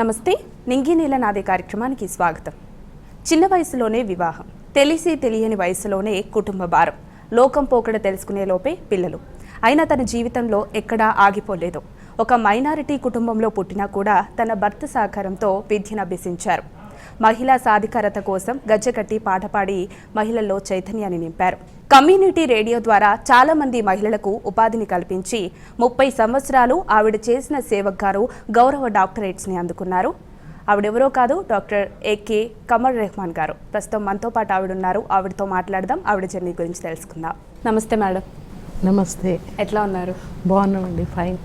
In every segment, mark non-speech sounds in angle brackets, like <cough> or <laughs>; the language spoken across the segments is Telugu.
నమస్తే నింగి నీల నాదే కార్యక్రమానికి స్వాగతం. చిన్న వయసులోనే వివాహం తెలిసి తెలియని వయసులోనే కుటుంబ భారం. లోకం పోకడ తెలుసుకునే లోపే పిల్లలు. అయినా తన జీవితంలో ఎక్కడా ఆగిపోలేదు. ఒక మైనారిటీ కుటుంబంలో పుట్టినా కూడా తన భర్త సహకారంతో విద్యను అభ్యసించారు. మహిళా సాధికారత కోసం గజ్జెకట్టి పాట పాడి మహిళల్లో చైతన్యాన్ని నింపారు. కమ్యూనిటీ రేడియో ద్వారా చాలా మంది మహిళలకు ఉపాధిని కల్పించి ముప్పై సంవత్సరాలు ఆవిడ చేసిన సేవకు గారు గౌరవ డాక్టరేట్స్ని అందుకున్నారు. ఆవిడెవరో కాదు డాక్టర్ ఏకే కమర్ రెహమాన్ గారు. ప్రస్తుతం మనతో పాటు ఆవిడ ఉన్నారు ఆవిడతో మాట్లాడదాం. ఆవిడ జర్నీ గురించి తెలుసుకుందాం. నమస్తే మేడం. నమస్తే. ఎట్లా ఉన్నారు? బాగున్నామండి. ఫైన్.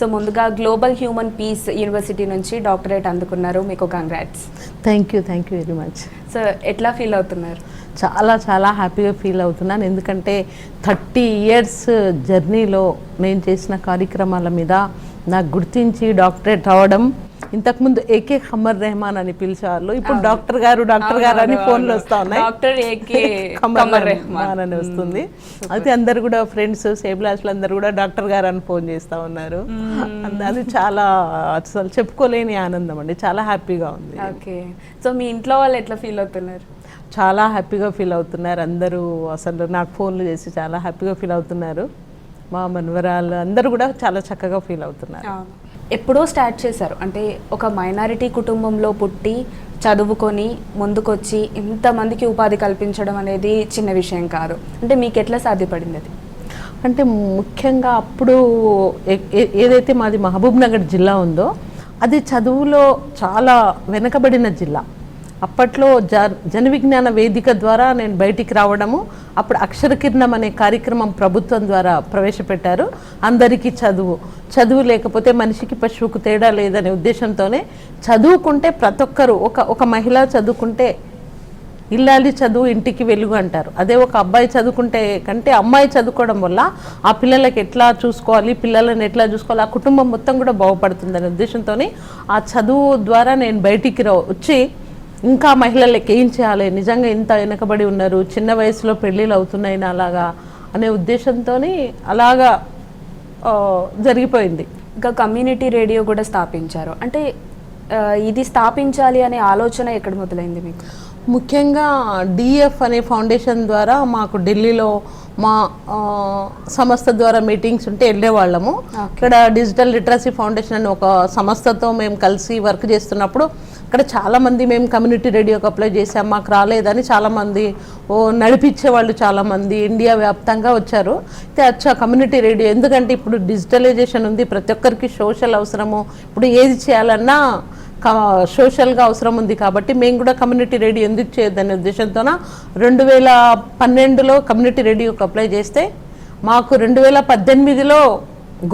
సో ముందుగా గ్లోబల్ హ్యూమన్ పీస్ యూనివర్సిటీ నుంచి డాక్టరేట్ అందుకున్నారు. మీకు congrats. Thank you thank you very much. So ఎట్లా ఫీల్ అవుతున్నారు? చాలా చాలా హ్యాపీగా ఫీల్ అవుతున్నాను. ఎందుకంటే థర్టీ ఇయర్స్ జర్నీలో నేను చేసిన కార్యక్రమాల మీద నాకు గుర్తించి డాక్టరేట్ అవ్వడం ఇంతకుముందు ఏకే ఖమర్ రెహమాన్ అని పిలిచేవాళ్ళు ఇప్పుడు డాక్టర్ గారు డాక్టర్ గారు అని ఫోన్లు. వస్తా ఉన్నాయి. <laughs> ఖమర్ రెహమాన్. అని వస్తుంది. అయితే అందరు కూడా ఫ్రెండ్స్ సేబ్లాస్లు అందరు కూడా డాక్టర్ గారు అని ఫోన్ చేస్తా ఉన్నారు. అంద- అది చాలా అసలు చెప్పుకోలేని ఆనందం అండి. చాలా హ్యాపీగా ఉంది. ఓకే. సో మీ ఇంట్లో వాళ్ళు ఎట్లా ఫీల్ అవుతున్నారు? చాలా హ్యాపీగా ఫీల్ అవుతున్నారు. అందరూ అసలు నాకు ఫోన్లు చేసి చాలా హ్యాపీగా ఫీల్ అవుతున్నారు. మా మనవరాలు అందరూ కూడా చాలా చక్కగా ఫీల్ అవుతున్నారు. ఎప్పుడో స్టార్ట్ చేశారు. అంటే ఒక మైనారిటీ కుటుంబంలో పుట్టి చదువుకొని ముందుకొచ్చి ఇంతమందికి ఉపాధి కల్పించడం అనేది చిన్న విషయం కాదు. అంటే మీకు ఎట్లా సాధ్యపడింది అది? అంటే ముఖ్యంగా అప్పుడు ఏదైతే మాది మహబూబ్ నగర్ జిల్లా ఉందో అది చదువులో చాలా వెనకబడిన జిల్లా. అప్పట్లో జ జన విజ్ఞాన వేదిక ద్వారా నేను బయటికి రావడము అప్పుడు అక్షరకిరణం అనే కార్యక్రమం ప్రభుత్వం ద్వారా ప్రవేశపెట్టారు. అందరికీ చదువు చదువు లేకపోతే మనిషికి పశువుకు తేడా లేదనే ఉద్దేశంతోనే చదువుకుంటే ప్రతి ఒక్కరు ఒక ఒక మహిళ చదువుకుంటే ఇల్లాలి చదువు ఇంటికి వెలుగు అంటారు. అదే ఒక అబ్బాయి చదువుకుంటే కంటే అమ్మాయి చదువుకోవడం వల్ల ఆ పిల్లలకి ఎట్లా చూసుకోవాలి పిల్లలను ఎట్లా చూసుకోవాలి ఆ కుటుంబం మొత్తం కూడా బాగుపడుతుందనే ఉద్దేశంతో ఆ చదువు ద్వారా నేను బయటికి రా వచ్చి ఇంకా మహిళలకి ఏం చేయాలి? నిజంగా ఇంత వెనకబడి ఉన్నారు చిన్న వయసులో పెళ్ళిళ్ళు అవుతున్నాయి అలాగా అనే ఉద్దేశంతో అలాగా జరిగిపోయింది. ఇంకా కమ్యూనిటీ రేడియో కూడా స్థాపించారు. అంటే ఇది స్థాపించాలి అనే ఆలోచన ఎక్కడ మొదలైంది మీకు? ముఖ్యంగా డిఎఫ్ అనే ఫౌండేషన్ ద్వారా మాకు ఢిల్లీలో మా సంస్థ ద్వారా మీటింగ్స్ ఉంటే వెళ్ళేవాళ్ళము. ఇక్కడ డిజిటల్ లిటరసీ ఫౌండేషన్ అని ఒక సంస్థతో మేము కలిసి వర్క్ చేస్తున్నప్పుడు ఇక్కడ చాలామంది మేము కమ్యూనిటీ రేడియోకి అప్లై చేసాం మాకు రాలేదని చాలామంది ఓ నడిపించే వాళ్ళు చాలామంది ఇండియా వ్యాప్తంగా వచ్చారు. అయితే అచ్చా కమ్యూనిటీ రేడియో ఎందుకంటే ఇప్పుడు డిజిటలైజేషన్ ఉంది ప్రతి ఒక్కరికి సోషల్ అవసరము ఇప్పుడు ఏది చేయాలన్నా క- సోషల్గా అవసరం ఉంది కాబట్టి మేము కూడా కమ్యూనిటీ రేడియో ఎందుకు చేయొద్దనే ఉద్దేశంతోన రెండు వేల పన్నెండులో కమ్యూనిటీ రేడియోకి అప్లై చేస్తే మాకు రెండు వేల పద్దెనిమిదిలో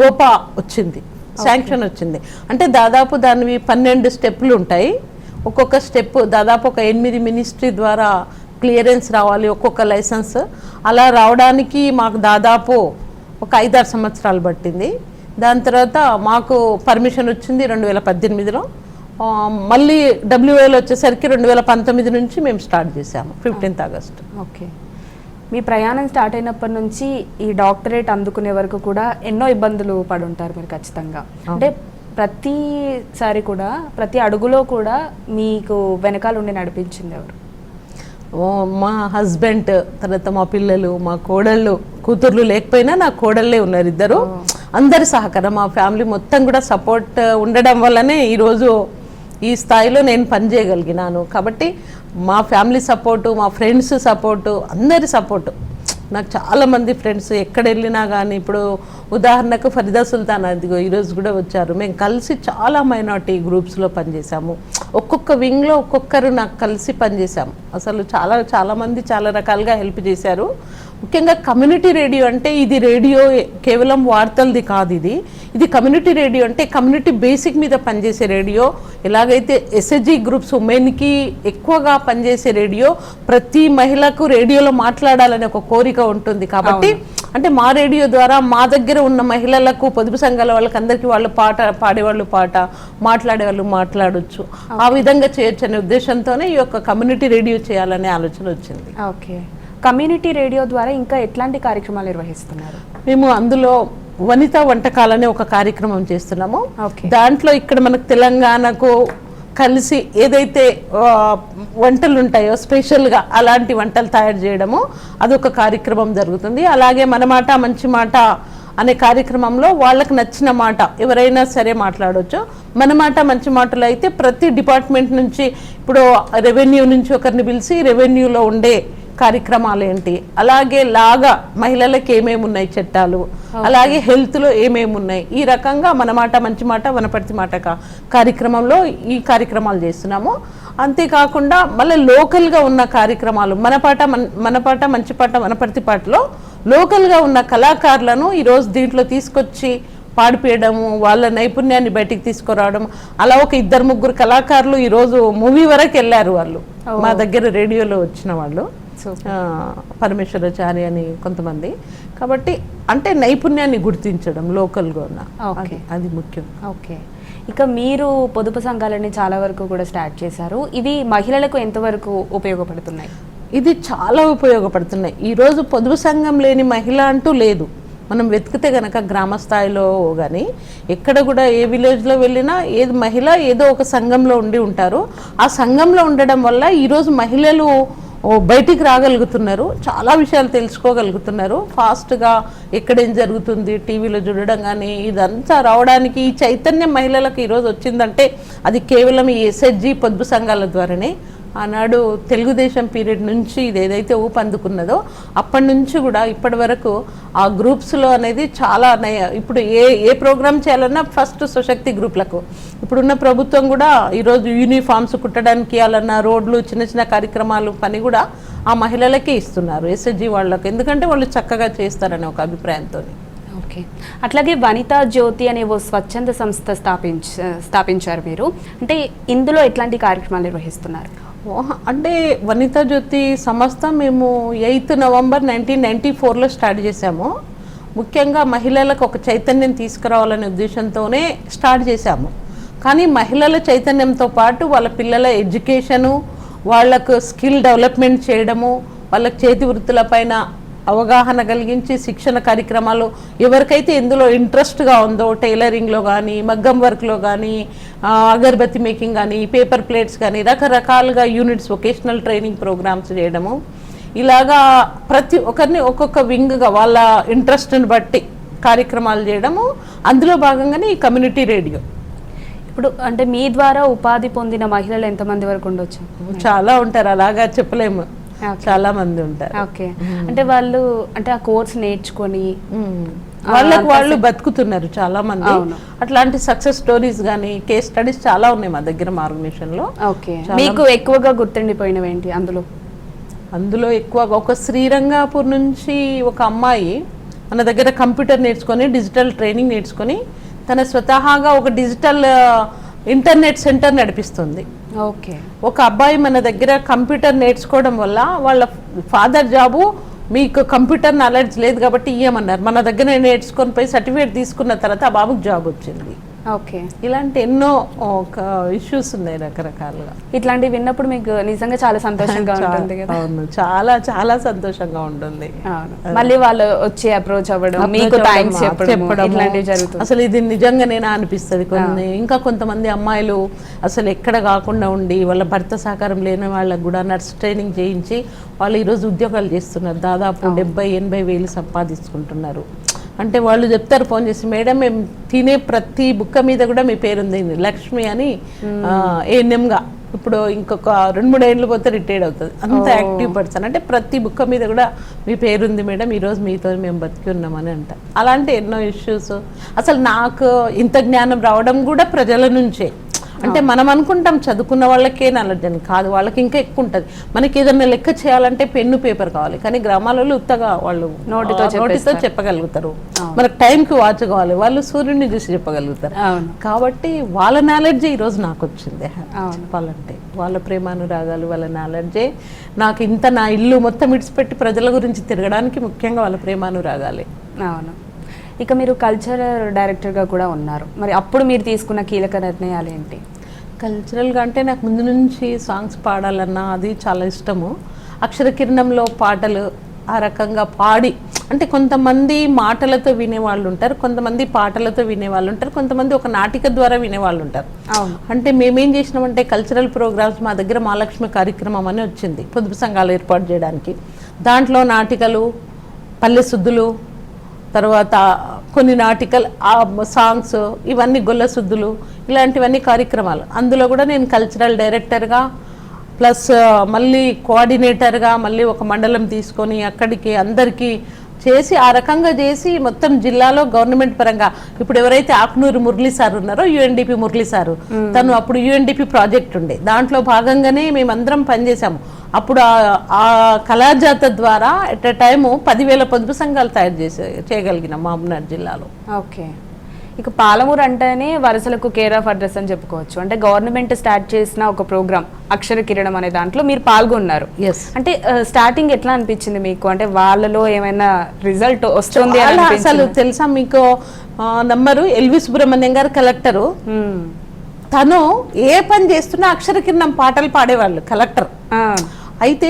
గోపా వచ్చింది శాంక్షన్ వచ్చింది. అంటే దాదాపు దానివి పన్నెండు స్టెప్పులు ఉంటాయి. ఒక్కొక్క స్టెప్ దాదాపు ఒక ఎనిమిది మినిస్ట్రీ ద్వారా క్లియరెన్స్ రావాలి ఒక్కొక్క లైసెన్స్. అలా రావడానికి మాకు దాదాపు ఒక ఐదారు సంవత్సరాలు పట్టింది. దాని తర్వాత మాకు పర్మిషన్ వచ్చింది రెండు వేల పద్దెనిమిదిలో మళ్ళీ డబ్ల్యూఏలో వచ్చేసరికి రెండు వేల పంతొమ్మిది నుంచి మేము స్టార్ట్ చేసాము ఫిఫ్టీన్త్ ఆగస్ట్. ఓకే. మీ ప్రయాణం స్టార్ట్ అయినప్పటి నుంచి ఈ డాక్టరేట్ అందుకునే వరకు కూడా ఎన్నో ఇబ్బందులు పడి ఉంటారు మీరు ఖచ్చితంగా. అంటే ప్రతిసారి కూడా ప్రతి అడుగులో కూడా మీకు వెనకాల ఉండి నడిపించింది ఎవరు? ఓ, మా హస్బెండ్ తర్వాత మా పిల్లలు మా కోడళ్ళు కూతుర్లు లేకపోయినా నా కోడళ్ళే ఉన్నారు ఇద్దరు. అందరి సహకారం మా ఫ్యామిలీ మొత్తం కూడా సపోర్ట్ ఉండడం వల్లనే ఈరోజు ఈ స్థాయిలో నేను పనిచేయగలిగినాను కాబట్టి మా ఫ్యామిలీ సపోర్టు మా ఫ్రెండ్స్ సపోర్టు అందరి సపోర్టు. నాకు చాలామంది ఫ్రెండ్స్ ఎక్కడ వెళ్ళినా కానీ ఇప్పుడు ఉదాహరణకు ఫరిదా సుల్తాన్ అదిగో ఈరోజు కూడా వచ్చారు. మేము కలిసి చాలా మైనార్టీ గ్రూప్స్లో పనిచేసాము ఒక్కొక్క వింగ్లో ఒక్కొక్కరు నాకు కలిసి పనిచేసాము అసలు చాలా చాలామంది చాలా రకాలుగా హెల్ప్ చేశారు. ముఖ్యంగా కమ్యూనిటీ రేడియో అంటే ఇది రేడియో కేవలం వార్తలది కాదు ఇది. ఇది కమ్యూనిటీ రేడియో అంటే కమ్యూనిటీ బేసిక్ మీద పనిచేసే రేడియో. ఎలాగైతే ఎస్ఎస్జి గ్రూప్స్ ఉమెన్కి ఎక్కువగా పనిచేసే రేడియో ప్రతి మహిళకు రేడియోలో మాట్లాడాలనే ఒక కోరిక ఉంటుంది కాబట్టి అంటే మా రేడియో ద్వారా మా దగ్గర ఉన్న మహిళలకు పొదుపు సంఘాల వాళ్ళకి అందరికీ వాళ్ళు పాట పాడేవాళ్ళు పాట మాట్లాడేవాళ్ళు మాట్లాడొచ్చు. ఆ విధంగా చేయొచ్చు అనే ఉద్దేశంతోనే ఈ యొక్క కమ్యూనిటీ రేడియో చేయాలనే ఆలోచన వచ్చింది. ఓకే. కమ్యూనిటీ రేడియో ద్వారా ఇంకా ఎట్లాంటి కార్యక్రమాలు నిర్వహిస్తున్నారు? మేము అందులో వనిత వంటకాలనే ఒక కార్యక్రమం చేస్తున్నాము. దాంట్లో ఇక్కడ మనకు తెలంగాణకు కలిసి ఏదైతే వంటలు ఉంటాయో స్పెషల్గా అలాంటి వంటలు తయారు చేయడము అదొక కార్యక్రమం జరుగుతుంది. అలాగే మన మాట మంచి మాట అనే కార్యక్రమంలో వాళ్ళకి నచ్చిన మాట ఎవరైనా సరే మాట్లాడవచ్చు మన మాట మంచి మాటలు అయితే ప్రతి డిపార్ట్మెంట్ నుంచి ఇప్పుడు రెవెన్యూ నుంచి ఒకరిని పిలిచి రెవెన్యూలో ఉండే కార్యక్రమాలు ఏంటి? అలాగే లాగా మహిళలకు ఏమేమి ఉన్నాయి చట్టాలు? అలాగే హెల్త్లో ఏమేమి ఉన్నాయి? ఈ రకంగా మన మాట మంచి మాట వనపర్తి మాట కార్యక్రమంలో ఈ కార్యక్రమాలు చేస్తున్నాము. అంతేకాకుండా మళ్ళీ లోకల్గా ఉన్న కార్యక్రమాలు మన పాట మన- పాట మంచి పాట వనపర్తి పాటలో లోకల్గా ఉన్న కళాకారులను ఈరోజు దీంట్లో తీసుకొచ్చి పాడిపేయడము వాళ్ళ నైపుణ్యాన్ని బయటికి తీసుకురావడం అలా ఒక ఇద్దరు ముగ్గురు కళాకారులు ఈరోజు మూవీ వరకు వెళ్ళారు వాళ్ళు. మా దగ్గర రేడియోలో వచ్చిన వాళ్ళు. పరమేశ్వరాచారి అని కొంతమంది. కాబట్టి అంటే నైపుణ్యాన్ని గుర్తించడం లోకల్గా ఉన్న. అది ముఖ్యం. ఓకే. ఇక మీరు పొదుపు సంఘాలని చాలా వరకు కూడా స్టార్ట్ చేశారు. ఇవి మహిళలకు ఎంతవరకు ఉపయోగపడుతున్నాయి? ఇది చాలా ఉపయోగపడుతున్నాయి. ఈరోజు పొదుపు సంఘం లేని మహిళ అంటూ లేదు. మనం వెతికితే గనక గ్రామ స్థాయిలో కానీ ఎక్కడ కూడా ఏ విలేజ్లో వెళ్ళినా ఏది మహిళ ఏదో ఒక సంఘంలో ఉండి ఉంటారు. ఆ సంఘంలో ఉండడం వల్ల ఈరోజు మహిళలు ఓ బయటికి రాగలుగుతున్నారు. చాలా విషయాలు తెలుసుకోగలుగుతున్నారు. ఫాస్ట్గా ఎక్కడేం జరుగుతుంది టీవీలో చూడడం కానీ ఇదంతా రావడానికి ఈ చైతన్యం మహిళలకు ఈరోజు వచ్చిందంటే అది కేవలం ఈ ఎస్హెచ్జి పొదుపు సంఘాల ద్వారానే. ఆనాడు తెలుగుదేశం పీరియడ్ నుంచి ఇది ఏదైతే ఊపందుకున్నదో అప్పటి నుంచి కూడా ఇప్పటి వరకు ఆ గ్రూప్స్లో అనేది చాలా నయ- ఇప్పుడు ఏ ఏ ప్రోగ్రామ్ చేయాలన్నా ఫస్ట్ సుశక్తి గ్రూప్లకు. ఇప్పుడున్న ప్రభుత్వం కూడా ఈరోజు యూనిఫామ్స్ కుట్టడానికి ఇవ్వాలన్నా రోడ్లు చిన్న చిన్న కార్యక్రమాలు పని కూడా ఆ మహిళలకే ఇస్తున్నారు ఎస్ఎస్జి వాళ్ళకు. ఎందుకంటే వాళ్ళు చక్కగా చేస్తారనే ఒక అభిప్రాయంతో ఓకే. అట్లాగే వనితా జ్యోతి అనే ఓ స్వచ్ఛంద సంస్థ స్థాపించ స్థాపించారు మీరు అంటే ఇందులో ఎట్లాంటి కార్యక్రమాలు నిర్వహిస్తున్నారు? అంటే వనితా జ్యోతి సంస్థ మేము ఎయిత్ నవంబర్ నైన్టీన్ నైన్టీ ఫోర్లో స్టార్ట్ చేసాము ముఖ్యంగా మహిళలకు ఒక చైతన్యం తీసుకురావాలనే ఉద్దేశంతోనే స్టార్ట్ చేశాము. కానీ మహిళల చైతన్యంతో పాటు వాళ్ళ పిల్లల ఎడ్యుకేషను వాళ్ళకు స్కిల్ డెవలప్మెంట్ చేయడము వాళ్ళకి చేతి వృత్తులపైన అవగాహన కలిగించి శిక్షణ కార్యక్రమాలు ఎవరికైతే ఎందులో ఇంట్రెస్ట్గా ఉందో టైలరింగ్లో కానీ మగ్గం వర్క్లో కానీ అగరబత్తి మేకింగ్ కానీ పేపర్ ప్లేట్స్ కానీ రకరకాలుగా యూనిట్స్ వొకేషనల్ ట్రైనింగ్ ప్రోగ్రామ్స్ చేయడము. ఇలాగా ప్రతి ఒక్కరిని ఒక్కొక్క వింగ్గా వాళ్ళ ఇంట్రెస్ట్ని బట్టి కార్యక్రమాలు చేయడము. అందులో భాగంగానే ఈ కమ్యూనిటీ రేడియో ఇప్పుడు అంటే మీ ద్వారా ఉపాధి పొందిన మహిళలు ఎంతమంది వరకు ఉండొచ్చు? చాలా ఉంటారు అలాగా చెప్పలేము. చాలా మంది ఉంటారు. ఓకే అంటే వాళ్ళు అంటే ఆ కోర్స్ నేర్చుకొని. వాళ్ళకు వాళ్ళు బతుకుతున్నారు చాలా మంది. అట్లాంటి సక్సెస్ స్టోరీస్ కానీ కేస్ స్టడీస్ చాలా ఉన్నాయి మా దగ్గర మా ఆర్గనైజేషన్లో ఓకే మీకు ఎక్కువగా గుర్తుండిపోయినవి ఏంటి అందులో? అందులో ఎక్కువగా ఒక శ్రీరంగాపూర్ నుంచి ఒక అమ్మాయి మన దగ్గర కంప్యూటర్ నేర్చుకొని డిజిటల్ ట్రైనింగ్ నేర్చుకొని తన స్వతహాగా ఒక డిజిటల్ ఇంటర్నెట్ సెంటర్ నడిపిస్తుంది. ఓకే. ఒక అబ్బాయి మన దగ్గర కంప్యూటర్ నేర్చుకోవడం వల్ల వాళ్ళ ఫాదర్ జాబు మీకు కంప్యూటర్ నాలెడ్జ్ లేదు కాబట్టి ఇయ్యమన్నారు. మన దగ్గర నేర్చుకొని పోయి సర్టిఫికేట్ తీసుకున్న తర్వాత ఆ బాబుకి జాబ్ వచ్చింది. ఓకే. ఇలాంటి ఎన్నో ఒక ఇష్యూస్ ఉన్నాయి రకరకాలుగా. ఇట్లాంటివి విన్నప్పుడు మీకు నిజంగా చాలా సంతోషంగా <laughs> ఉంటుంది కదా? అవును. చాలా చాలా సంతోషంగా ఉంటుంది. మళ్ళీ వాళ్ళు వచ్చి అప్రోచ్ అవ్వడం మీకు థ్యాంక్స్ చెప్పడం. ఇట్లాంటివి జరుగుతుంది అసలు ఇది నిజంగానేనా అనిపిస్తుంది కొన్ని. ఇంకా కొంతమంది అమ్మాయిలు అసలు ఎక్కడ కాకుండా ఉండి వాళ్ళ భర్త సహకారం లేని వాళ్ళకు కూడా నర్స్ ట్రైనింగ్ చేయించి వాళ్ళు ఈరోజు ఉద్యోగాలు చేస్తున్నారు. దాదాపు డెబ్బై ఎనభై వేలు సంపాదించుకుంటున్నారు. అంటే వాళ్ళు చెప్తారు ఫోన్ చేసి మేడం మేము తినే ప్రతి బుక్క మీద కూడా మీ పేరు ఉంది లక్ష్మి అని ఏఎన్ఎంగా ఇప్పుడు ఇంకొక రెండు మూడు ఏళ్ళు పోతే రిటైర్డ్ అవుతుంది. అంత యాక్టివ్ పర్సన్. అంటే ప్రతి బుక్క మీద కూడా మీ పేరుంది మేడం ఈరోజు మీతో మేము బతికి ఉన్నామని అంట. అలాంటి ఎన్నో ఇష్యూస్. అసలు నాకు ఇంత జ్ఞానం రావడం కూడా ప్రజల నుంచే. అంటే మనం అనుకుంటాం చదువుకున్న వాళ్ళకే నాలెడ్జ్ అని. కాదు వాళ్ళకి ఇంకా ఎక్కువ ఉంటుంది. మనకి ఏదైనా లెక్క చేయాలంటే పెన్ను పేపర్ కావాలి. కానీ గ్రామాలలో ఉత్తగా వాళ్ళు నోటితో నోటితో చెప్పగలుగుతారు. మనకు టైంకి వాచ్ కావాలి. వాళ్ళు సూర్యుడిని చూసి చెప్పగలుగుతారు. అవును. కాబట్టి వాళ్ళ నాలెడ్జ్ ఈరోజు నాకు వచ్చింది. అవును. చెప్పాలంటే వాళ్ళ ప్రేమానురాగాలు వాళ్ళ నాలెడ్జే నాకు ఇంత నా ఇల్లు మొత్తం ఇడిచిపెట్టి ప్రజల గురించి తిరగడానికి ముఖ్యంగా వాళ్ళ ప్రేమానురాగాలే. అవును. ఇక మీరు కల్చరల్ డైరెక్టర్గా కూడా ఉన్నారు. మరి అప్పుడు మీరు తీసుకున్న కీలక నిర్ణయాలు ఏంటి? కల్చరల్గా అంటే నాకు ముందు నుంచి సాంగ్స్ పాడాలన్నా అది చాలా ఇష్టము. అక్షర కిరణంలో పాటలు ఆ రకంగా పాడి అంటే కొంతమంది మాటలతో వినేవాళ్ళు ఉంటారు కొంతమంది పాటలతో వినేవాళ్ళు ఉంటారు కొంతమంది ఒక నాటిక ద్వారా వినేవాళ్ళు ఉంటారు. అంటే మేమేం చేసినామంటే కల్చరల్ ప్రోగ్రామ్స్ మా దగ్గర మహాలక్ష్మి కార్యక్రమం అని వచ్చింది పొదుపు సంఘాలు ఏర్పాటు చేయడానికి. దాంట్లో నాటికలు పల్లె శుద్ధులు తర్వాత కొన్ని నాటికల్ సాంగ్స్ ఇవన్నీ గొల్ల శుద్ధులు ఇలాంటివన్నీ కార్యక్రమాలు. అందులో కూడా నేను కల్చరల్ డైరెక్టర్గా ప్లస్ మళ్ళీ కోఆర్డినేటర్గా మళ్ళీ ఒక మండలం తీసుకొని అక్కడికి అందరికీ చేసి ఆ రకంగా చేసి మొత్తం జిల్లాలో గవర్నమెంట్ పరంగా ఇప్పుడు ఎవరైతే ఆకునూరు మురళి సార్ ఉన్నారో యుఎన్డిపి మురళి సారు తను అప్పుడు యుఎన్డిపి ప్రాజెక్ట్ ఉండే. దాంట్లో భాగంగానే మేమందరం పనిచేసాము అప్పుడు ఆ- కళాజాత ద్వారా ఎట్ ఎ టైము పదివేల పొదుపు సంఘాలు తయారు చేసే చేయగలిగినాం మహబూబ్నగర్ జిల్లాలో. ఓకే. ఇక పాలమూరు అంటేనే వరుసలకు కేర్ ఆఫ్ అడ్రస్ అని చెప్పుకోవచ్చు. అంటే గవర్నమెంట్ స్టార్ట్ చేసిన ఒక ప్రోగ్రామ్ అక్షర కిరణం అనే దాంట్లో మీరు పాల్గొన్నారు. అంటే స్టార్టింగ్ ఎట్లా అనిపించింది మీకు? అంటే వాళ్ళలో ఏమైనా రిజల్ట్ వస్తుంది అసలు? తెలుసా మీకు? నంబరు ఎల్వి సుబ్రహ్మణ్యం గారు కలెక్టరు. తను ఏ పని చేస్తున్నా అక్షర కిరణం పాటలు పాడేవాళ్ళు కలెక్టర్. అయితే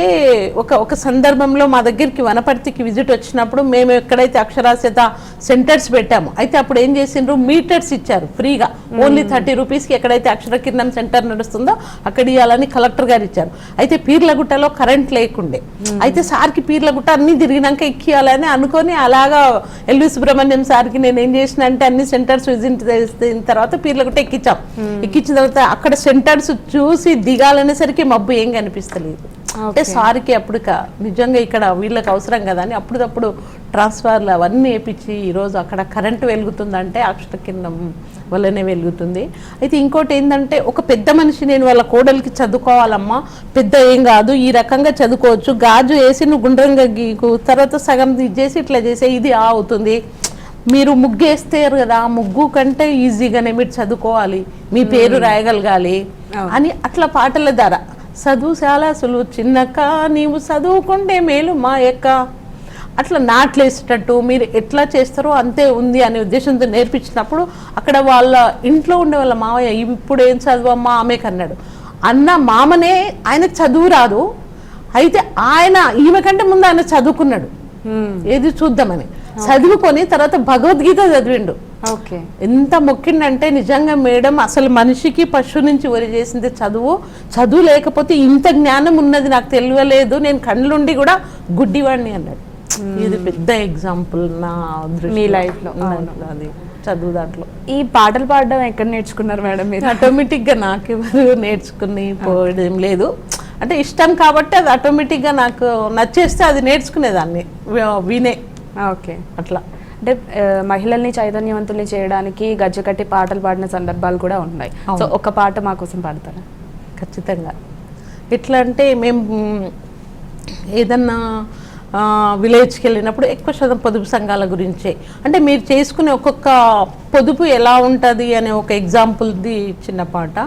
ఒక ఒక సందర్భంలో మా దగ్గరికి వనపర్తికి విజిట్ వచ్చినప్పుడు మేము ఎక్కడైతే అక్షరాస్యత సెంటర్స్ పెట్టాము అయితే అప్పుడు ఏం చేసిండ్రు? మీటర్స్ ఇచ్చారు ఫ్రీగా. ఓన్లీ థర్టీ రూపీస్కి ఎక్కడైతే అక్షర కిరణం సెంటర్ నడుస్తుందో అక్కడ ఇవ్వాలని కలెక్టర్ గారు ఇచ్చారు. అయితే పీర్లగుట్టలో కరెంట్ లేకుండే. అయితే సార్కి పీర్లగుట్ట అన్ని తిరిగినాక ఎక్కియాలని అనుకొని అలాగా ఎల్వి సుబ్రహ్మణ్యం సార్కి నేను ఏం చేసిన అంటే అన్ని సెంటర్స్ విజిట్ చేసిన తర్వాత పీర్లగుట్ట ఎక్కించాం ఎక్కించిన తర్వాత అక్కడ సెంటర్స్ చూసి దిగాలనేసరికి మబ్బు ఏం కనిపిస్తలేదు. అంటే సార్కి అప్పుడు నిజంగా ఇక్కడ వీళ్ళకి అవసరం కదా అని అప్పుడప్పుడు ట్రాన్స్ఫర్లు అవన్నీ వేపించి ఈరోజు అక్కడ కరెంటు వెలుగుతుందంటే అక్షర కింద వల్లనే వెలుగుతుంది. అయితే ఇంకోటి ఏంటంటే ఒక పెద్ద మనిషి నేను వాళ్ళ కోడలికి చదువుకోవాలమ్మా పెద్ద ఏం కాదు ఈ రకంగా చదువుకోవచ్చు గాజు వేసి నువ్వు గుండ్రంగా గీకు తర్వాత సగం చేసి ఇట్లా చేసే ఇది ఆ అవుతుంది. మీరు ముగ్గు వేస్తారు కదా ముగ్గు కంటే ఈజీగానే మీరు చదువుకోవాలి మీ పేరు రాయగలగాలి అని అట్లా పాటల ద్వారా చదువు చాలా సులువు చిన్నక్క నీవు చదువుకుంటే మేలు మా యొక్క. అట్లా నాట్లేసేటట్టు మీరు ఎట్లా చేస్తారో అంతే ఉంది అనే ఉద్దేశంతో నేర్పించినప్పుడు అక్కడ వాళ్ళ ఇంట్లో ఉండే వాళ్ళ మావయ్య ఇప్పుడు ఏం చదువమ్మా ఆమెకు అన్నాడు అన్న మామనే ఆయన చదువు రాదు. అయితే ఆయన ఈమె కంటే ముందు ఆయన చదువుకున్నాడు. ఏది చూద్దామని. చదువుకొని తర్వాత భగవద్గీత చదివిండు. ఎంత మొక్కిండంటే నిజంగా మేడం అసలు మనిషికి పశువు నుంచి వరి చేసింది చదువు. చదువు లేకపోతే ఇంత జ్ఞానం ఉన్నది నాకు తెలియలేదు. నేను కళ్ళుండి కూడా గుడ్డివాడిని అన్నాడు. ఇది పెద్ద ఎగ్జాంపుల్ నా. మీ life లో, అవును. అది చదువు దాంట్లో. ఈ పాటలు పాడడం ఎక్కడ నేర్చుకున్నారు మేడం మీరు? ఆటోమేటిక్గా నాకెవరు నేర్చుకుని పోవడం లేదు. అంటే ఇష్టం కాబట్టి అది ఆటోమేటిక్గా నాకు నచ్చేస్తే అది నేర్చుకునేదాన్ని. వినే. ఓకే. అట్లా. అంటే మహిళల్ని చైతన్యవంతుల్ని చేయడానికి గజ్జ కట్టి పాటలు పాడిన సందర్భాలు కూడా ఉన్నాయి. సో ఒక పాట మా కోసం పాడతారా? ఖచ్చితంగా. ఎట్లా అంటే మేము ఏదన్నా విలేజ్కి వెళ్ళినప్పుడు ఎక్కువ శాతం పొదుపు సంఘాల గురించే. అంటే మీరు చేసుకునే ఒక్కొక్క పొదుపు ఎలా ఉంటుంది అనే ఒక ఎగ్జాంపుల్ది చిన్న పాట.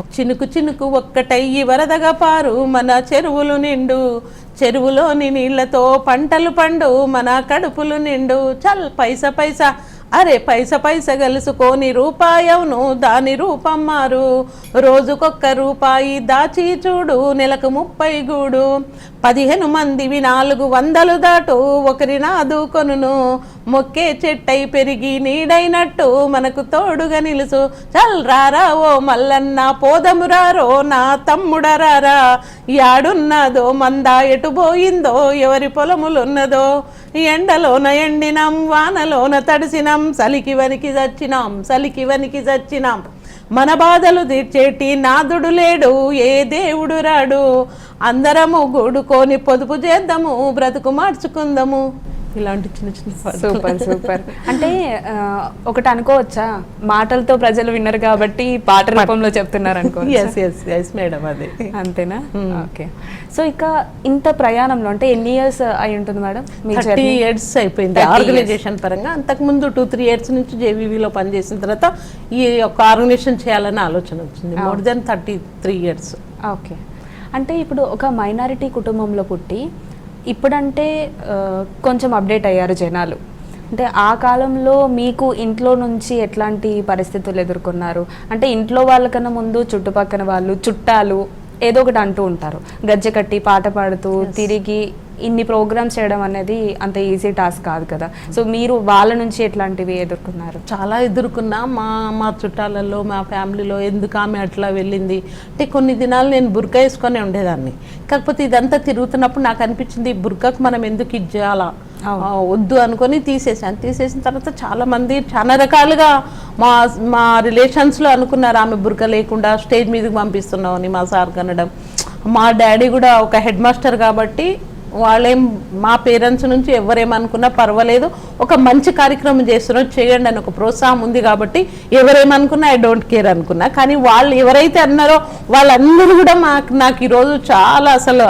చినుకు చినుకు ఒక్కటయ్యి వరదగా పారు మన చెరువులు నిండు. చెరువులోని నీళ్ళతో పంటలు పండు మన కడుపులు నిండు. చల్ పైస పైస. అరే పైస పైస గలుసుకొని రూపాయవును దాని రూపం మారు. రోజుకొక్క రూపాయి దాచి చూడు నెలకు ముప్పై గూడు. పదిహేను మందివి నాలుగు వందలు దాటు ఒకరి నాదుకొనును మొక్కే చెట్టై పెరిగి నీడైనట్టు మనకు తోడుగా నిలుసు. చల్ రారా ఓ మల్లన్న పోదమురారో నా తమ్ముడరారా యాడున్నదో మంద ఎటుపోయిందో ఎవరి పొలములున్నదో. ఎండలోన ఎండినాం వానలోన తడిసినాం. సలికి వనికి చచ్చినాం సలికి వనికి చచ్చినాం. మన బాధలు తీర్చేటి నాదుడు లేడు ఏ దేవుడు రాడు. అందరము గూడుకొని పొదుపు చేద్దాము బ్రతుకు మార్చుకుందాము. ఇలాంటి చిన్న చిన్న. Super super. అంటే ఒకటి అనుకోవచ్చా? మాటలతో ప్రజలు విన్నారు కాబట్టి పాట రూపంలో చెప్తున్నారు అనుకో ఎస్ ఎస్ ఎస్ మేడం అదే. అంతేనా? ఓకే. సో ఇక ఇంత ప్రయాణంలో అంటే ఎన్ని ఇయర్స్ అయి ఉంటుంది మేడం థర్టీ? ఇయర్స్ అయిపోయింది. 30 years. ఆర్గనైజేషన్ పరంగా అంతకుముందు టూ త్రీ ఇయర్స్ నుంచి జేవీవీలో పనిచేసిన తర్వాత ఈ ఒక ఆర్గనైజేషన్ చేయాలనే ఆలోచన వచ్చింది. More than thirty three years okay. అంటే ఇప్పుడు ఒక మైనారిటీ కుటుంబంలో పుట్టి ఇప్పుడంటే కొంచెం అప్డేట్ అయ్యారు జనాలు. అంటే ఆ కాలంలో మీకు ఇంట్లో నుంచి ఎట్లాంటి పరిస్థితులు ఎదుర్కొన్నారు? అంటే ఇంట్లో వాళ్ళకన్నా ముందు చుట్టుపక్కన వాళ్ళు చుట్టాలు ఏదో ఒకటి అంటూ ఉంటారు. గజ్జె కట్టి పాట పాడుతూ తిరిగి ఇన్ని ప్రోగ్రామ్స్ చేయడం అనేది అంత ఈజీ టాస్క్ కాదు కదా. సో మీరు వాళ్ళ నుంచి ఎట్లాంటివి ఎదుర్కొన్నారు? చాలా ఎదుర్కొన్నా. మా మా చుట్టాలలో మా ఫ్యామిలీలో ఎందుకు ఆమె అట్లా వెళ్ళింది? అంటే కొన్ని దినాలు నేను బుర్కా వేసుకొని ఉండేదాన్ని. కాకపోతే ఇదంతా తిరుగుతున్నప్పుడు నాకు అనిపించింది బుర్కాకు మనం ఎందుకు ఇది చేయాలా? అవును. ఆ, వద్దు అనుకొని తీసేసాను తీసేసిన తర్వాత చాలా మంది చాలా రకాలుగా మా మా రిలేషన్స్లో అనుకున్నారు ఆమె బుర్క లేకుండా స్టేజ్ మీదకి పంపిస్తున్నావు అని మా సార్ కనడం. మా డాడీ కూడా ఒక హెడ్ మాస్టర్ కాబట్టి వాళ్ళేం మా పేరెంట్స్ నుంచి ఎవరేమనుకున్నా పర్వాలేదు. ఒక మంచి కార్యక్రమం చేస్తున్నారు చేయండి అని ఒక ప్రోత్సాహం ఉంది కాబట్టి ఎవరేమనుకున్నా ఐ డోంట్ కేర్ అనుకున్నా. కానీ వాళ్ళు ఎవరైతే అన్నారో వాళ్ళందరూ కూడా మాకు నాకు ఈరోజు చాలా అసలు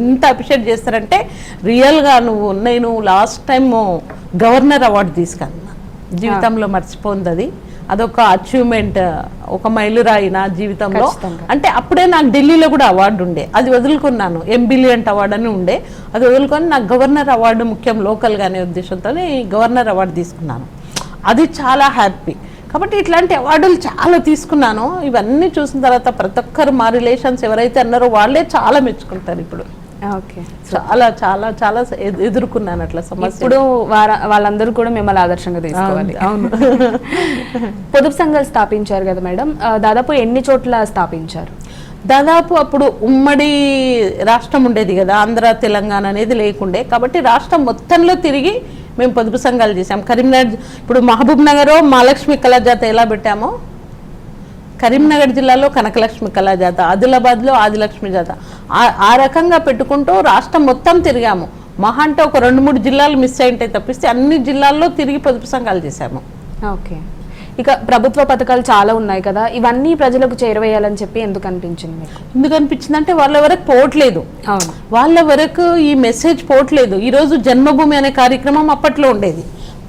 ఎంత అప్రిషియేట్ చేస్తారంటే రియల్గా నువ్వు నేను లాస్ట్ టైం గవర్నర్ అవార్డు తీసుకున్నా. జీవితంలో మర్చిపోయింది అది. అదొక అచీవ్మెంట్ ఒక మైలురాయి నా జీవితంలో. అంటే అప్పుడే నాకు ఢిల్లీలో కూడా అవార్డు ఉండే. అది వదులుకున్నాను. ఎంబిలియంట్ అవార్డు అని ఉండే. అది వదులుకొని నాకు గవర్నర్ అవార్డు ముఖ్యం లోకల్గా అనే ఉద్దేశంతో గవర్నర్ అవార్డు తీసుకున్నాను. అది చాలా హ్యాపీ కాబట్టి ఇట్లాంటి అవార్డులు చాలా తీసుకున్నాను. ఇవన్నీ చూసిన తర్వాత ప్రతి ఒక్కరు మా రిలేషన్స్ ఎవరైతే అన్నారో వాళ్ళే చాలా మెచ్చుకుంటారు ఇప్పుడు. చాలా చాలా చాలా ఎదు- ఎదుర్కొన్నాను అట్లా సమస్య ఇప్పుడు వాళ్ళందరూ కూడా మిమ్మల్ని ఆదర్శంగా తీసుకోవాలి. అవును <laughs> పొదుపు సంఘాలు స్థాపించారు కదా మేడం. దాదాపు ఎన్ని చోట్ల స్థాపించారు? దాదాపు అప్పుడు ఉమ్మడి రాష్ట్రం ఉండేది కదా ఆంధ్ర తెలంగాణ అనేది లేకుండే. కాబట్టి రాష్ట్రం మొత్తంలో తిరిగి మేము పొదుపు సంఘాలు చేసాం కరీంనగర్ ఇప్పుడు మహబూబ్ నగర్ మహాలక్ష్మి కళాజాత ఎలా పెట్టామో కరీంనగర్ జిల్లాలో కనకలక్ష్మి కళాజాత ఆదిలాబాద్లో ఆదిలక్ష్మి జాత. ఆ- రకంగా పెట్టుకుంటూ రాష్ట్రం మొత్తం తిరిగాము. మహా అంటే ఒక రెండు మూడు జిల్లాలు మిస్ అయింటే తప్పిస్తే అన్ని జిల్లాల్లో తిరిగి పొదుపు సంఘాలు చేశాము. ఓకే. ఇక ప్రభుత్వ పథకాలు చాలా ఉన్నాయి కదా. ఇవన్నీ ప్రజలకు చేరవేయాలని చెప్పి ఎందుకు అనిపించింది ఎందుకు అనిపించిందంటే వాళ్ళ వరకు పోవట్లేదు. వాళ్ళ వరకు ఈ మెసేజ్ పోవట్లేదు. ఈరోజు జన్మభూమి అనే కార్యక్రమం అప్పట్లో ఉండేది.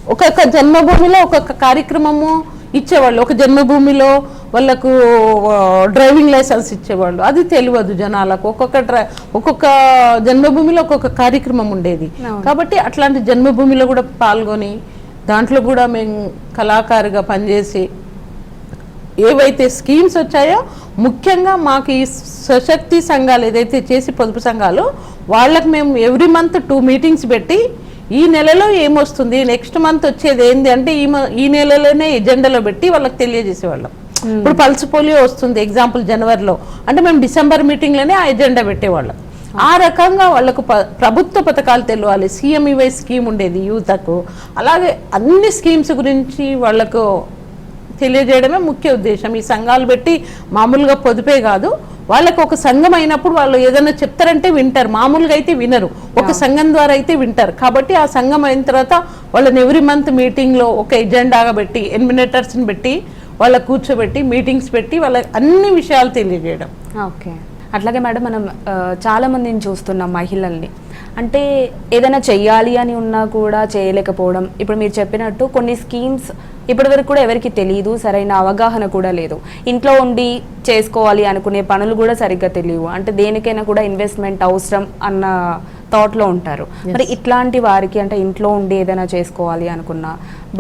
ఒక్కొక్క జన్మభూమిలో ఒక్కొక్క కార్యక్రమము ఇచ్చేవాళ్ళు. ఒక జన్మభూమిలో వాళ్ళకు డ్రైవింగ్ లైసెన్స్ ఇచ్చేవాళ్ళు. అది తెలియదు జనాలకు. ఒక్కొక్క డ్రై ఒక్కొక్క జన్మభూమిలో ఒక్కొక్క కార్యక్రమం ఉండేది. కాబట్టి అట్లాంటి జన్మభూమిలో కూడా పాల్గొని దాంట్లో కూడా మేము కళాకారుగా పనిచేసి ఏవైతే స్కీమ్స్ వచ్చాయో ముఖ్యంగా మాకు ఈ సశక్తి సంఘాలు ఏదైతే చేసి పొదుపు సంఘాలు వాళ్ళకి మేము ఎవ్రీ మంత్ టూ మీటింగ్స్ పెట్టి ఈ నెలలో ఏమొస్తుంది? నెక్స్ట్ మంత్ వచ్చేది ఏంది అంటే ఈ ఈ నెలలోనే ఎజెండాలో పెట్టి వాళ్ళకి తెలియజేసేవాళ్ళం. ఇప్పుడు పల్స్ పోలియో వస్తుంది ఎగ్జాంపుల్ జనవరిలో. అంటే మేము డిసెంబర్ మీటింగ్లోనే ఆ ఎజెండా పెట్టేవాళ్ళం. ఆ. రకంగా వాళ్ళకు ప్రభుత్వ పథకాలు తెలియాలి. సీఎంఈవై స్కీమ్ ఉండేది యువతకు అలాగే అన్ని స్కీమ్స్ గురించి వాళ్ళకు తెలియజేయడమే ముఖ్య ఉద్దేశం. ఈ సంఘాలు పెట్టి మామూలుగా పొదుపే కాదు. వాళ్ళకు ఒక సంఘం అయినప్పుడు వాళ్ళు ఏదైనా చెప్తారంటే వింటారు. మామూలుగా అయితే వినరు. ఒక సంఘం ద్వారా అయితే వింటారు. కాబట్టి ఆ సంఘం అయిన తర్వాత వాళ్ళని ఎవ్రీ మంత్ మీటింగ్లో ఒక ఎజెండాగా పెట్టి ఎన్మినేటర్స్ని పెట్టి వాళ్ళ కూర్చోబెట్టి మీటింగ్స్ పెట్టి వాళ్ళ అన్ని విషయాలు తెలియజేయడం. ఓకే. అట్లాగే మేడం మనం చాలామందిని చూస్తున్నాం మహిళల్ని. అంటే ఏదైనా చెయ్యాలి అని ఉన్నా కూడా చేయలేకపోవడం. ఇప్పుడు మీరు చెప్పినట్టు కొన్ని స్కీమ్స్ ఇప్పటి వరకు కూడా ఎవరికి తెలియదు సరైన అవగాహన కూడా లేదు. ఇంట్లో ఉండి చేసుకోవాలి అనుకునే పనులు కూడా సరిగ్గా తెలియవు. అంటే దేనికైనా కూడా ఇన్వెస్ట్మెంట్ అవసరం అన్న థాట్లో ఉంటారు. మరి ఇట్లాంటి వారికి అంటే ఇంట్లో ఉండి ఏదైనా చేసుకోవాలి అనుకున్నా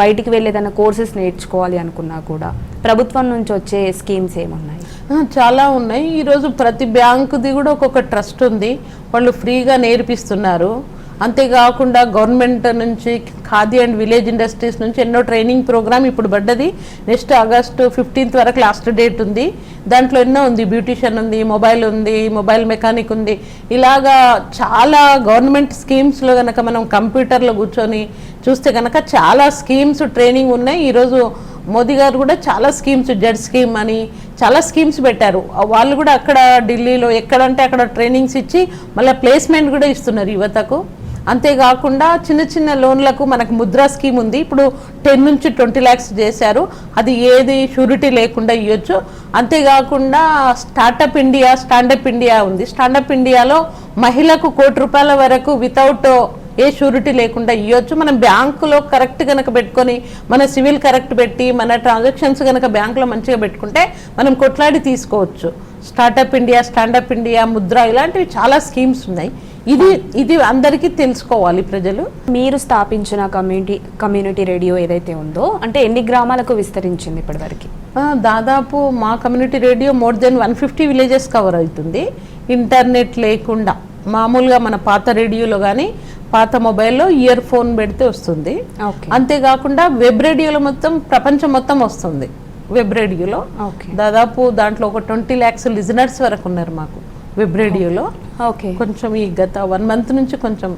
బయటికి వెళ్ళి ఏదైనా కోర్సెస్ నేర్చుకోవాలి అనుకున్నా కూడా ప్రభుత్వం నుంచి వచ్చే స్కీమ్స్ ఏమున్నాయి? చాలా ఉన్నాయి. ఈరోజు ప్రతి బ్యాంకుది కూడా ఒక్కొక్క ట్రస్ట్ ఉంది. వాళ్ళు ఫ్రీగా నేర్పిస్తున్నారు. అంతేకాకుండా గవర్నమెంట్ నుంచి ఖాదీ అండ్ విలేజ్ ఇండస్ట్రీస్ నుంచి ఎన్నో ట్రైనింగ్ ప్రోగ్రామ్ ఇప్పుడు పడ్డది. నెక్స్ట్ ఆగస్టు ఫిఫ్టీన్త్ వరకు లాస్ట్ డేట్ ఉంది. దాంట్లో ఎన్నో ఉంది. బ్యూటిషియన్ ఉంది మొబైల్ ఉంది మొబైల్ మెకానిక్ ఉంది. ఇలాగా చాలా గవర్నమెంట్ స్కీమ్స్లో కనుక మనం కంప్యూటర్లో కూర్చొని చూస్తే కనుక చాలా స్కీమ్స్ ట్రైనింగ్ ఉన్నాయి. ఈరోజు మోదీ గారు కూడా చాలా స్కీమ్స్ జెడ్ స్కీమ్ అని చాలా స్కీమ్స్ పెట్టారు. వాళ్ళు కూడా అక్కడ ఢిల్లీలో ఎక్కడంటే అక్కడ ట్రైనింగ్స్ ఇచ్చి మళ్ళీ ప్లేస్మెంట్ కూడా ఇస్తున్నారు యువతకు. అంతేకాకుండా చిన్న చిన్న లోన్లకు మనకు ముద్రా స్కీమ్ ఉంది. ఇప్పుడు టెన్ నుంచి ట్వంటీ ల్యాక్స్ చేశారు. అది ఏది షూరిటీ లేకుండా ఇవ్వచ్చు అంతేకాకుండా స్టార్టప్ ఇండియా స్టాండప్ ఇండియా ఉంది. స్టాండప్ ఇండియాలో మహిళకు కోటి రూపాయల వరకు వితౌట్ ఏ షూరిటీ లేకుండా ఇవ్వచ్చు మనం బ్యాంకులో కరెక్ట్ కనుక పెట్టుకొని మన సివిల్ కరెక్ట్ పెట్టి మన ట్రాన్సాక్షన్స్ కనుక బ్యాంకులో మంచిగా పెట్టుకుంటే మనం కొట్లాడి తీసుకోవచ్చు. Startup India standup India Mudra ఇలాంటివి చాలా స్కీమ్స్ ఉన్నాయి. ఇది ఇది అందరికీ తెలుసుకోవాలి ప్రజలు. మీరు స్థాపించిన కమ్యూనిటీ కమ్యూనిటీ రేడియో ఏదైతే ఉందో అంటే ఎన్ని గ్రామాలకు విస్తరించింది ఇప్పటివరకు? దాదాపు మా community radio more than one fifty villages cover అవుతుంది. ఇంటర్నెట్ లేకుండా మామూలుగా మన పాత రేడియోలో కానీ పాత మొబైల్లో ఇయర్ ఫోన్ పెడితే వస్తుంది. ఓకే. అంతేకాకుండా వెబ్ రేడియోలో మొత్తం ప్రపంచం మొత్తం వస్తుంది. వెబ్ రేడియోలో. ఓకే. దాదాపు దాంట్లో ఒక ట్వంటీ ల్యాక్స్ లిజనర్స్ వరకు ఉన్నారు మాకు. వెబ్ రేడియోలో. ఓకే. కొంచెం ఈ గత వన్ మంత్ నుంచి కొంచెం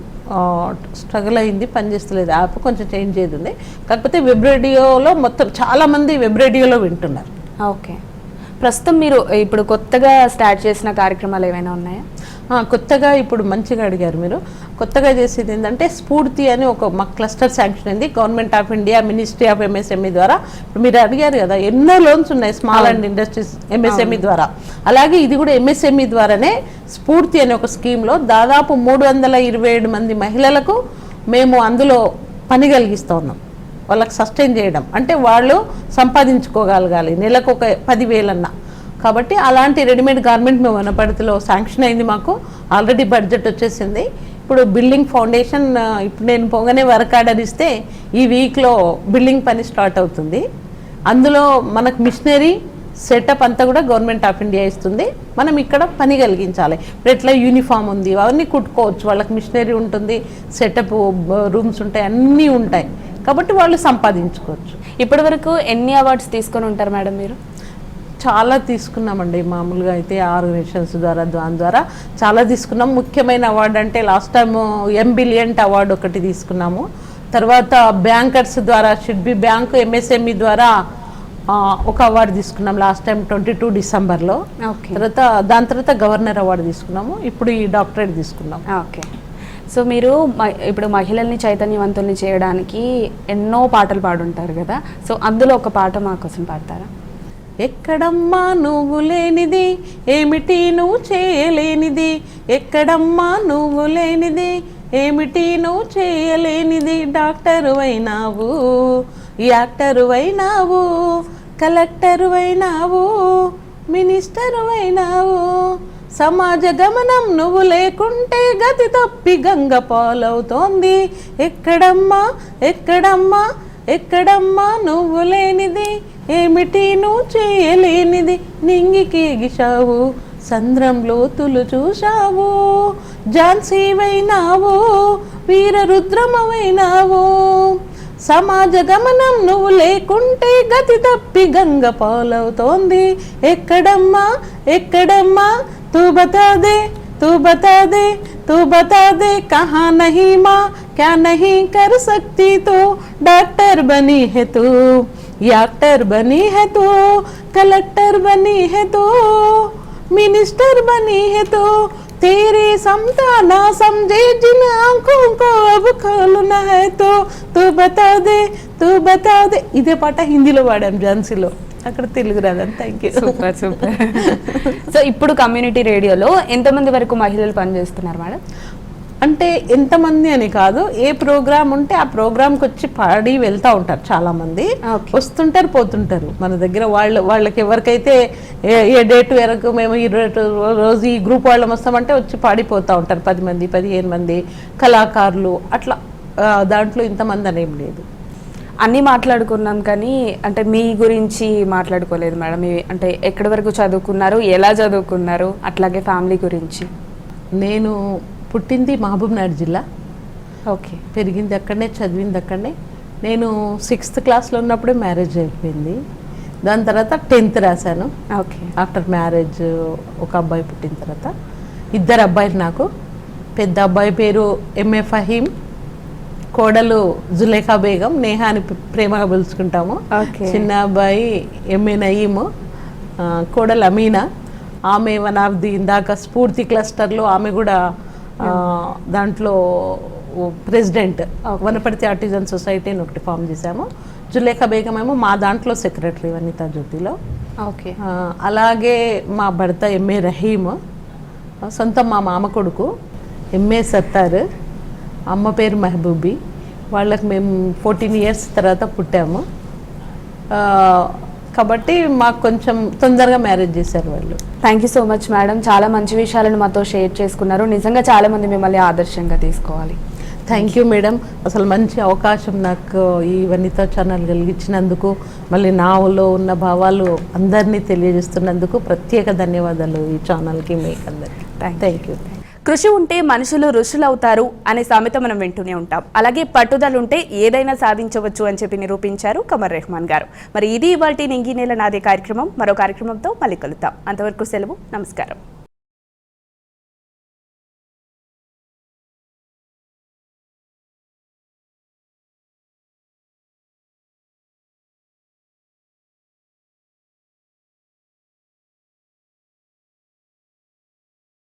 స్ట్రగుల్ అయింది పనిచేస్తలేదు యాప్ కొంచెం చేంజ్ అయ్యింది కాకపోతే వెబ్ రేడియోలో మొత్తం చాలా మంది వెబ్ రేడియోలో వింటున్నారు. ఓకే. ప్రస్తుతం మీరు ఇప్పుడు కొత్తగా స్టార్ట్ చేసిన కార్యక్రమాలు ఏమైనా ఉన్నాయా? కొత్తగా ఇప్పుడు మంచిగా అడిగారు మీరు. కొత్తగా చేసేది ఏంటంటే స్ఫూర్తి అని ఒక మా క్లస్టర్ శాంక్షన్ అయింది. Government of India ministry of MSME ద్వారా. మీరు అడిగారు కదా ఎన్నో లోన్స్ ఉన్నాయి స్మాల్ అండ్ ఇండస్ట్రీస్ ఎంఎస్ఎంఈ ద్వారా. అలాగే ఇది కూడా ఎంఎస్ఎంఈ ద్వారానే స్ఫూర్తి అనే ఒక స్కీమ్లో దాదాపు మూడు వందల ఇరవై ఏడు మంది మహిళలకు మేము అందులో పని కలిగిస్తూ ఉన్నాం. వాళ్ళకి సస్టైన్ చేయడం. అంటే వాళ్ళు సంపాదించుకోగలగాలి. నెలకు ఒక పదివేలన్నా. కాబట్టి అలాంటి రెడీమేడ్ గార్మెంట్ మేము వనపర్తిలో శాంక్షన్ అయింది మాకు. ఆల్రెడీ బడ్జెట్ వచ్చేసింది. ఇప్పుడు బిల్డింగ్ ఫౌండేషన్ ఇప్పుడు నేను పోగానే వర్క్ ఆర్డర్ ఇస్తే ఈ వీక్లో బిల్డింగ్ పని స్టార్ట్ అవుతుంది. అందులో మనకు మిషనరీ సెటప్ అంతా కూడా గవర్నమెంట్ ఆఫ్ ఇండియా ఇస్తుంది. మనం ఇక్కడ పని కలిగించాలి. ఇప్పుడు ఎట్లా యూనిఫామ్ ఉంది అవన్నీ కుట్టుకోవచ్చు. వాళ్ళకి మిషనరీ ఉంటుంది సెటప్ రూమ్స్ ఉంటాయి అన్నీ ఉంటాయి. కాబట్టి వాళ్ళు సంపాదించుకోవచ్చు. ఇప్పటి వరకు ఎన్ని అవార్డ్స్ తీసుకొని ఉంటారు మేడం మీరు? చాలా తీసుకున్నామండి. మామూలుగా అయితే ఆర్గనైజేషన్స్ ద్వారా దాని ద్వారా చాలా తీసుకున్నాం. ముఖ్యమైన అవార్డు అంటే last time M brilliant award ఒకటి తీసుకున్నాము. తర్వాత బ్యాంకర్స్ ద్వారా షుడ్ బి బ్యాంక్ ఎంఎస్ఎంఈ ద్వారా ఆ, ఒక అవార్డు తీసుకున్నాం లాస్ట్ టైం ట్వంటీ టూ డిసెంబర్లో. ఓకే. తర్వాత దాని తర్వాత గవర్నర్ అవార్డు తీసుకున్నాము. ఇప్పుడు ఈ డాక్టరేట్ తీసుకున్నాం. ఓకే. సో మీరు ఇప్పుడు మహిళల్ని చైతన్యవంతుల్ని చేయడానికి ఎన్నో పాటలు పాడుంటారు కదా. సో అందులో ఒక పాట మా కోసం పాడతారా? ఎక్కడమ్మా నువ్వు లేనిది? ఏమిటి నువ్వు చేయలేనిది? ఎక్కడమ్మా నువ్వు లేనిది? ఏమిటి నువ్వు చేయలేనిది? డాక్టరు అయినావు యాక్టరు అయినావు కలెక్టరు అయినావు మినిస్టరు అయినావు సమాజ గమనం నువ్వు లేకుంటే గతి తప్పి గంగ పాలవుతోంది. ఎక్కడమ్మా ఎక్కడమ్మా ఎక్కడమ్మా నువ్వు లేనిది? ఏమిటి నువ్వు చేయలేనిది నింగికి ఎగిశావు సంద్రంలో తులు చూశావు ఝాన్సీవైనావు వీరరుద్రమవైనావు సమాజ గమనం నువ్వు లేకుంటే గతి తప్పి గంగ పాలవుతోంది ఎక్కడమ్మా ఎక్కడమ్మా తూ బతా దే तू बता दे तू बता दे कहाँ नहीं माँ क्या नहीं कर सकती तू डॉक्टर बनी है तू याक्टर बनी है तू कलेक्टर बनी है तू मिनिस्टर बनी है तू तेरी समता ना समझे जिन आंखों को अब खोलना है तो तू बता दे तू बता दे ఇదే పాట హిందీలో పాడాం ఝాన్సీలో అక్కడ తెలుగు రాదని thank you super super <laughs> so ఇప్పుడు కమ్యూనిటీ రేడియోలో ఎంతమంది వరకు మహిళలు పనిచేస్తున్నారు మేడం అంటే ఎంతమంది అని కాదు ఏ ప్రోగ్రామ్ ఉంటే ఆ ప్రోగ్రామ్కి వచ్చి పాడి వెళ్తూ ఉంటారు చాలా మంది Okay. వస్తుంటారు పోతుంటారు. మన దగ్గర వాళ్ళు వాళ్ళకి ఎవరికైతే ఏ డేట్ వరకు మేము ఈ రోజు ఈ గ్రూప్ వాళ్ళం వస్తామంటే వచ్చి పాడిపోతూ ఉంటారు. పది మంది పదిహేను మంది కళాకారులు అట్లా. దాంట్లో ఇంతమంది అనేం లేదు. అన్నీ మాట్లాడుకున్నాం కానీ అంటే మీ గురించి మాట్లాడుకోలేదు మేడం. అంటే ఎక్కడి వరకు చదువుకున్నారు ఎలా చదువుకున్నారు అట్లాగే ఫ్యామిలీ గురించి. నేను పుట్టింది మహబూబ్ నగర్ జిల్లా. ఓకే. పెరిగింది అక్కడనే చదివింది అక్కడనే. నేను సిక్స్త్ క్లాస్లో ఉన్నప్పుడే మ్యారేజ్ అయిపోయింది. దాని తర్వాత టెన్త్ రాశాను. ఓకే. ఆఫ్టర్ మ్యారేజ్ ఒక అబ్బాయి పుట్టిన తర్వాత. ఇద్దరు అబ్బాయిలు నాకు. పెద్ద అబ్బాయి పేరు ఎంఏ ఫహీం. కోడలు జులేఖా బేగం. నేహా అని ప్ర- ప్రేమగా పిలుచుకుంటాము. ఓకే. చిన్న అబ్బాయి ఎంఏ నయీము. కోడలు అమీనా. ఆమె వన్ ఆఫ్ ది ఇందాక స్ఫూర్తి క్లస్టర్లో ఆమె కూడా దాంట్లో ప్రెసిడెంట్. వనపర్తి ఆర్టిజన్ సొసైటీ అని ఒకటి ఫామ్ చేశాము. జులేఖా బేగం ఏమో మా దాంట్లో సెక్రటరీ వనితా జ్యోతిలో. ఓకే. అలాగే మా భర్త ఎంఏ రహీమ్ సొంత మా మామ కొడుకు ఎంఏ సత్తార్ అమ్మ పేరు మెహబూబీ. వాళ్ళకి మేము ఫోర్టీన్ ఇయర్స్ తర్వాత పుట్టాము. కాబట్టి మాకు కొంచెం తొందరగా మ్యారేజ్ చేశారు వాళ్ళు. Thank you so much madam చాలా మంచి విషయాలను మాతో షేర్ చేసుకున్నారు. నిజంగా చాలా మంది మిమ్మల్ని ఆదర్శంగా తీసుకోవాలి. థ్యాంక్ యూ మేడం అసలు మంచి అవకాశం నాకు ఈ వనితా ఛానల్ కలిగించినందుకు మళ్ళీ నాలో ఉన్న భావాలు అందరినీ తెలియజేస్తున్నందుకు ప్రత్యేక ధన్యవాదాలు ఈ ఛానల్కి మీకు అందరికీ. థ్యాంక్ యూ కృషి ఉంటే మనుషులు ఋషులవుతారు అనే సామెత మనం వింటూనే ఉంటాం. అలాగే పట్టుదల ఉంటే ఏదైనా సాధించవచ్చు అని చెప్పి నిరూపించారు కమర్ రెహమాన్ గారు. మరి ఇది ఇవాళ నింగి నేల నాదే కార్యక్రమం. మరో కార్యక్రమంతో మళ్ళీ కలుద్దాం. అంతవరకు సెలవు. నమస్కారం.